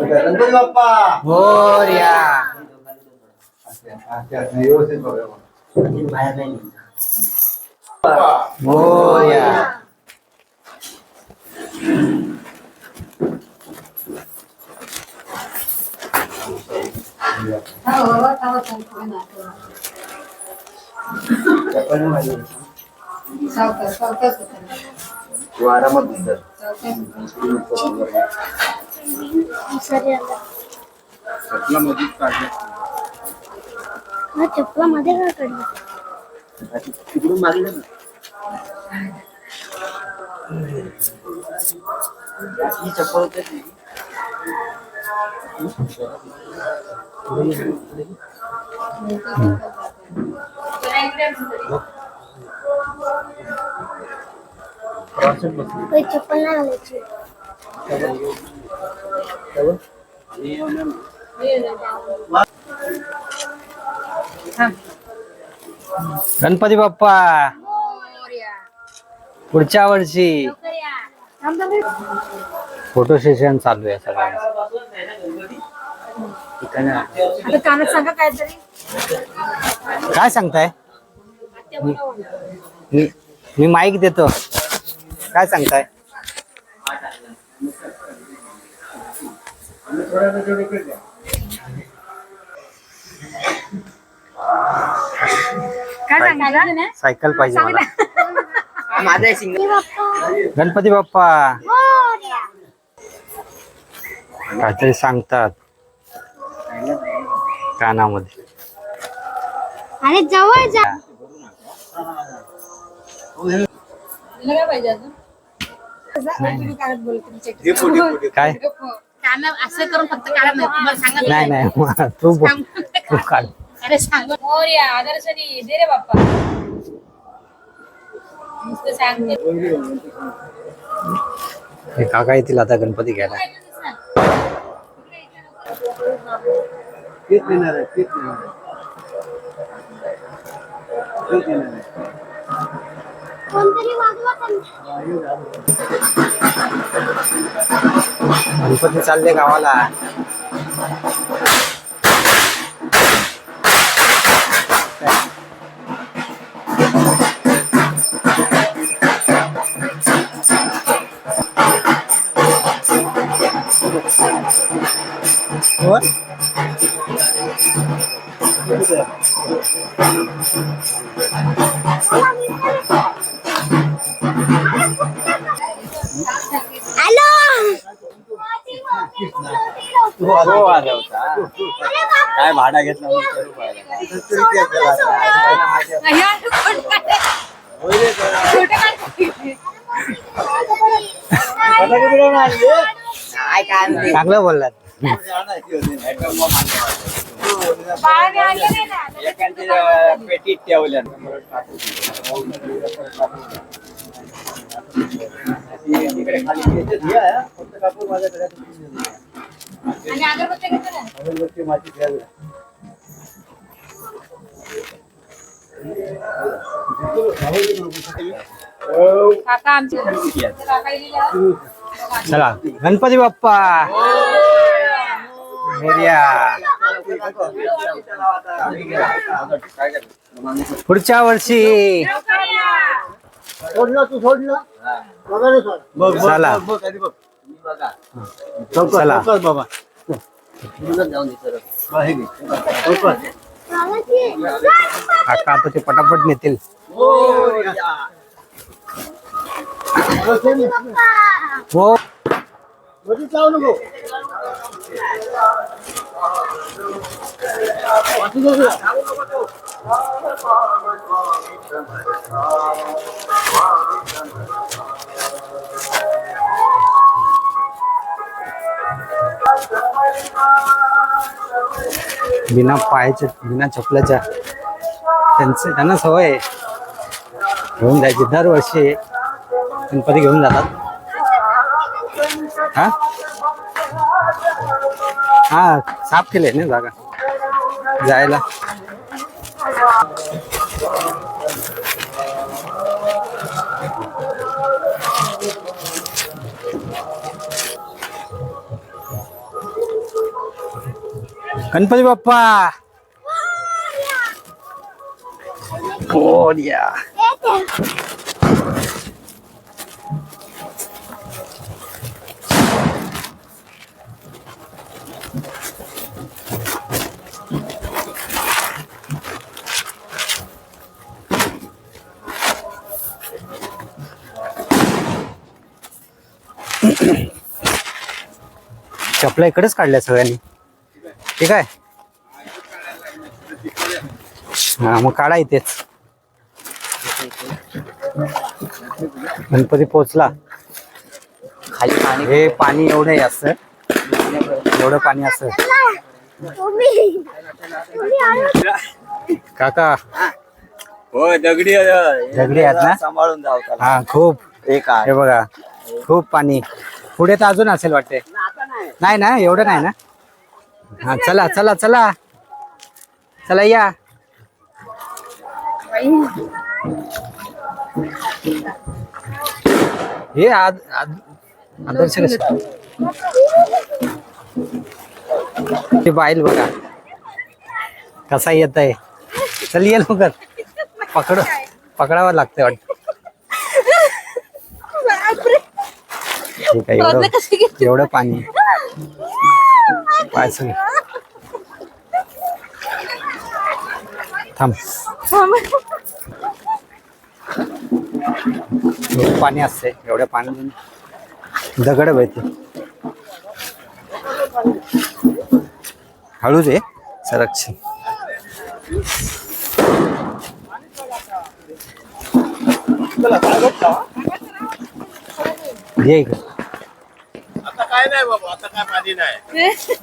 गणपती बाप्पा मोर्या व्यवस्थित बघा मोर्या आरामात दिसत चपला मध्ये काय काढलं? तिकडून मारलं ना. ही चप्पल होती चप्पल नाही घालायची गणपती बाप्पा. पुढच्या वर्षी फोटो सेशन चालू आहे सगळ्यांचं. आता कानात सांगा काहीतरी. काय सांगताय? मी मी माईक देतो. काय सांगताय? काय सांगायचं ना सायकल पाहिजे मला. बाप्पा गणपती बाप्पा. मोरया. काहीतरी सांगतात. कानामध्ये. अरे जवळ जा तुला काय पाहिजे अजून? काय? काना असं करून फक्त काढत नाही तुम्हाला सांगत नाही. नाही मग तू बोल. तू काढ. अरे सांग मोर्या आदर्शनी दे रे बाप्पा. नुसतं सांगते. हे काका येतील आता गणपती घ्यायला. तेच येणार आहे तेच येणार आहे तेच येणार आहे कोणतरी वाजवा त्यांना. गणपती चालले गावाला कोण? भाडा घेतला. चांगलं बोललात. पेटीत ठेवल्या. आणि अगरबत्ती घेतो ना अगरबत्ती माझी घ्यावी. काका आमचे चला गणपती बाप्पा मोरया पुढच्या वर्षी सोडलं तू सोडलं बघा रे सोड. बघ, बघ, चला. चला बाबा. काका आता ते पटापट नेतील. हो. बिना पायाच्या बिना चपलाच्या. त्यांचे त्यांना सवय घेऊन जायची दरवर्षी. गणपती घेऊन जातात? हा? हा साफ केले ना जागा. जायला. गणपती बाप्पा मोरया चपला इकडेच काढल्या सगळ्यांनी. ठीक आहे हा मग काढा इथेच. गणपती पोचला खाली पाणी हे पाणी एवढं आहे असं. एवढं पाणी असं. काका. हो दगडी आहे. दगडी आहेत ना? सांभाळून जाऊ हा खूप. एक आहे. हे बघा खूप पाणी. पुढे तर अजून असेल वाटते नाही ना एवढं नाही ना? हा चला चला चला. चला या. हे आद आद- आदर्श कसं? ते बाईल बघा. कसा येत आहे चल ये लवकर. पकड. पकडावं लागतंय वाटतं. ठीक आहे एवढं एवढं पाणी. पाहायचं सगळे थांब पाणी असते एवढ्या पाणी दगड माहिती हळूच आहे संरक्षण. ये इकडे. काय नाही बाबा आता काय पाणी नाही.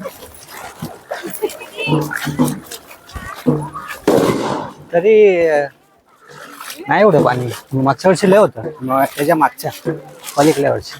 तरी अं, नाही एवढं पाणी. मागच्या वर्षी लय होतं. मग त्याच्या मागच्या पलीकडल्या वर्षी.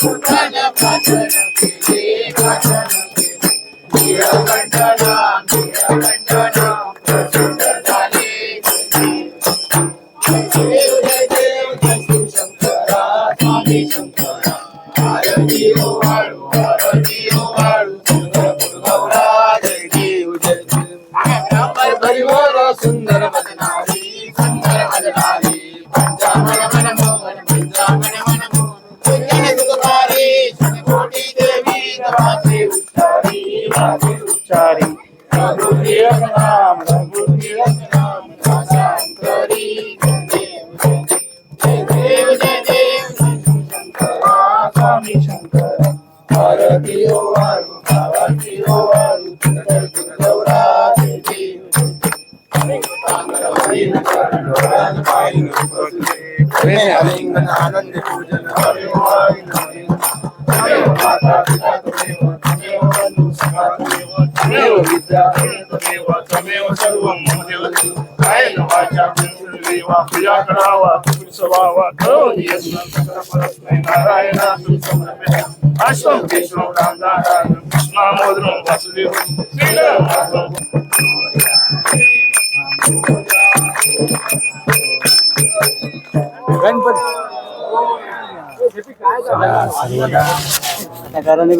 कंठना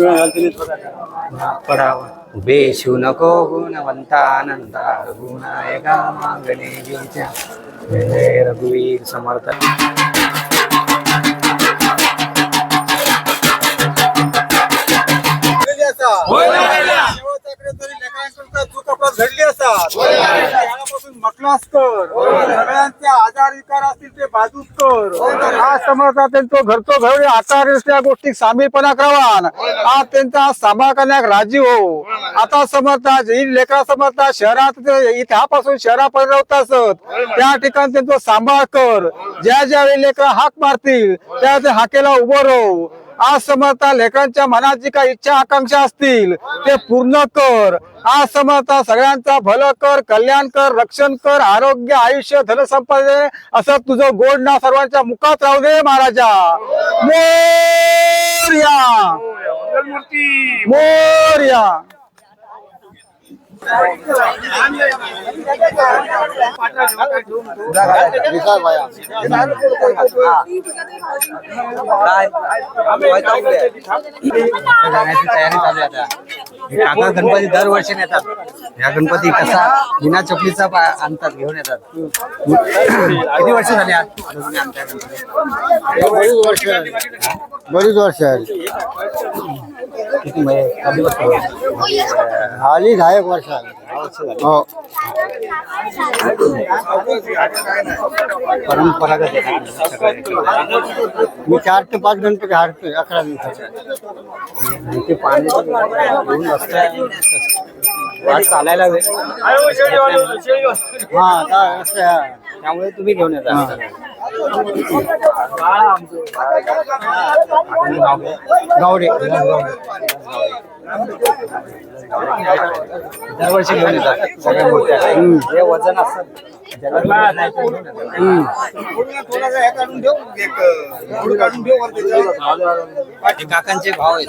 घालतो नाही थोडा. पडावा नको गुणवंतानंदा गुणायका मागणे गेच्या रघुवीर समर्थ घडली असतात म्हटलं असतं. सगळ्यांचे आजार विकार असतील ते बाजूच कर. आज समजा त्यांचं घरचो घरी आकार त्या गोष्टी सामीलपणा करावा. आज त्यांचा सांभाळ करण्याक राजी हो. आता समजता ही लेकरा समजता शहरात ते इथ्यापासून शहरापर्यंत राहत असत. त्या ठिकाणी त्यांचा सांभाळ कर. ज्या ज्यावेळी लेकरं हाक मारतील त्या हाकेला उभं राहू. आज समजता लेकरांच्या मनात जी काही इच्छा आकांक्षा असतील ते पूर्ण कर. आज समजता सगळ्यांचा भलं कर कल्याण कर रक्षण कर आरोग्य आयुष्य धनसंपदा असं तुझं गोड नाव सर्वांच्या मुखात राहू दे महाराजा. मोर्या. मोर्या. तयारी चालू आता काका गणपती दरवर्षी नेतात ह्या गणपती कसा विना चपलीचा आणतात घेऊन येतात किती वर्ष? झाली आज तुम्ही बरीच वर्ष झाली किती म्हणजे आली दहा एक वर्ष आली. हो परंपरागत. मी चार ते पाच गणपती हारतोय अकरा दिवसाचे आणि ते पाणी वाट चालायला वेळ. हा. त्यामुळे तुम्ही घेऊन येता. गावडे दरवर्षी घेऊन येतात सगळ्या मूर्त्या जे वजन असतं ज्याला मिळत नाही ते घेऊन येतात. हे काकांचे भाव आहेत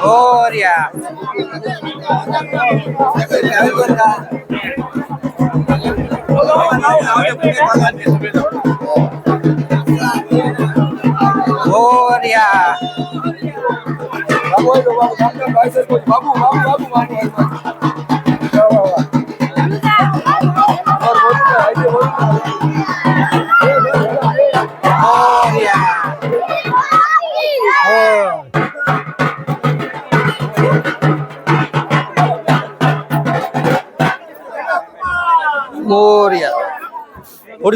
Gloria. Gloria. Vamos, vamos, vamos, vamos, vamos, vamos, vamos.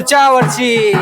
पुढच्या वर्षी.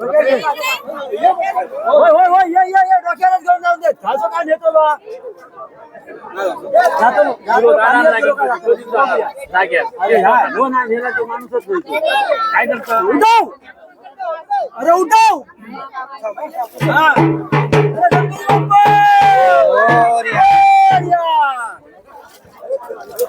होय होय होय ये घेऊन जाऊन देत असं काय अरे हा दोन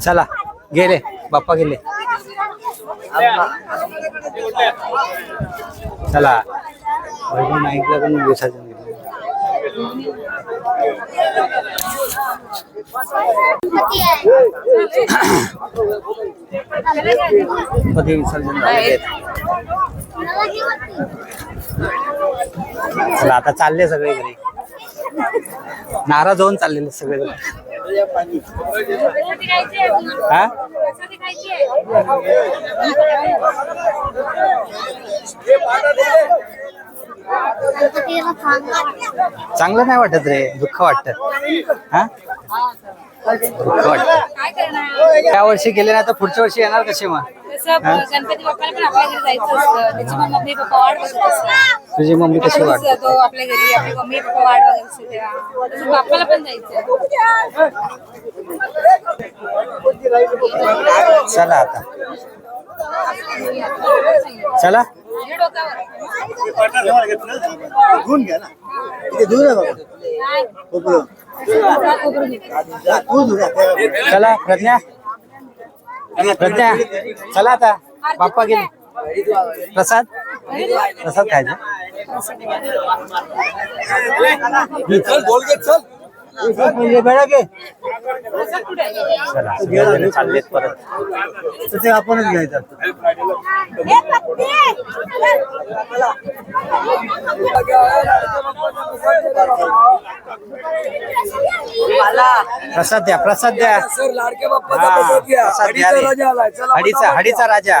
चला गेले बाप्पा गेले चला वैभव नाईकला पण विसर्जन पती विसर्जन झालेले चला आता चालले सगळे घरी. नाराज होऊन चाललेले सगळे हा? चांगलं नाही वाटत रे दुःख वाटत. हा? दुःख वाटत. या वर्षी गेले ना तर पुढच्या वर्षी येणार कसे मग? तसं गणपती बाप्पाला पण आपल्या घरी जायचं असतं. त्याची पण मम्मी पप्पा वाट बघत असतात. तुझी मम्मी कशी तसंच वाटत तो आपल्या घरी आपली मम्मी पप्पा वाट बघत असते तेव्हा. तसं बाप्पाला पण जायचं चला आता. चला. घेऊन घ्या ना. इथे दूर आहे बघा काय? खोबरं. तू. चला प्रज्ञा. प्रज्ञा. चला आता. बाप्पा गेले. प्रसाद. प्रसाद खायचा. चला सगळेजण चाललेत परत ते आपणच घ्यायचं प्रसाद द्या प्रसाद द्या हा, प्रसाद द्या रे. हडीचा हडीचा राजा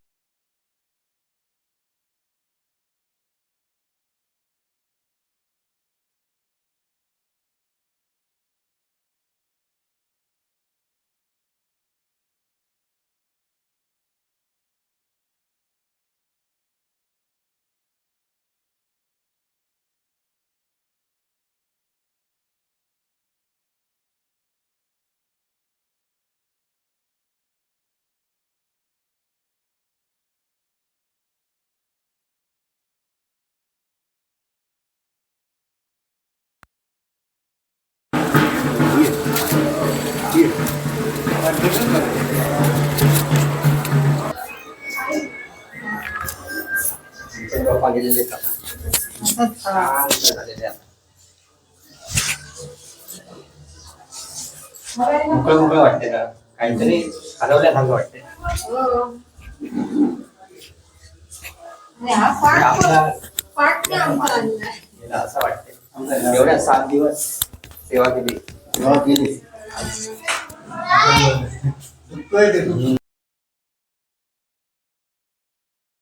झालेले आहेत. मोकळं मोकळं वाटते का? काहीतरी हरवल्यासारखं वाटते. गेला असं वाटते. एवढ्या सात दिवस सेवा केली. केली.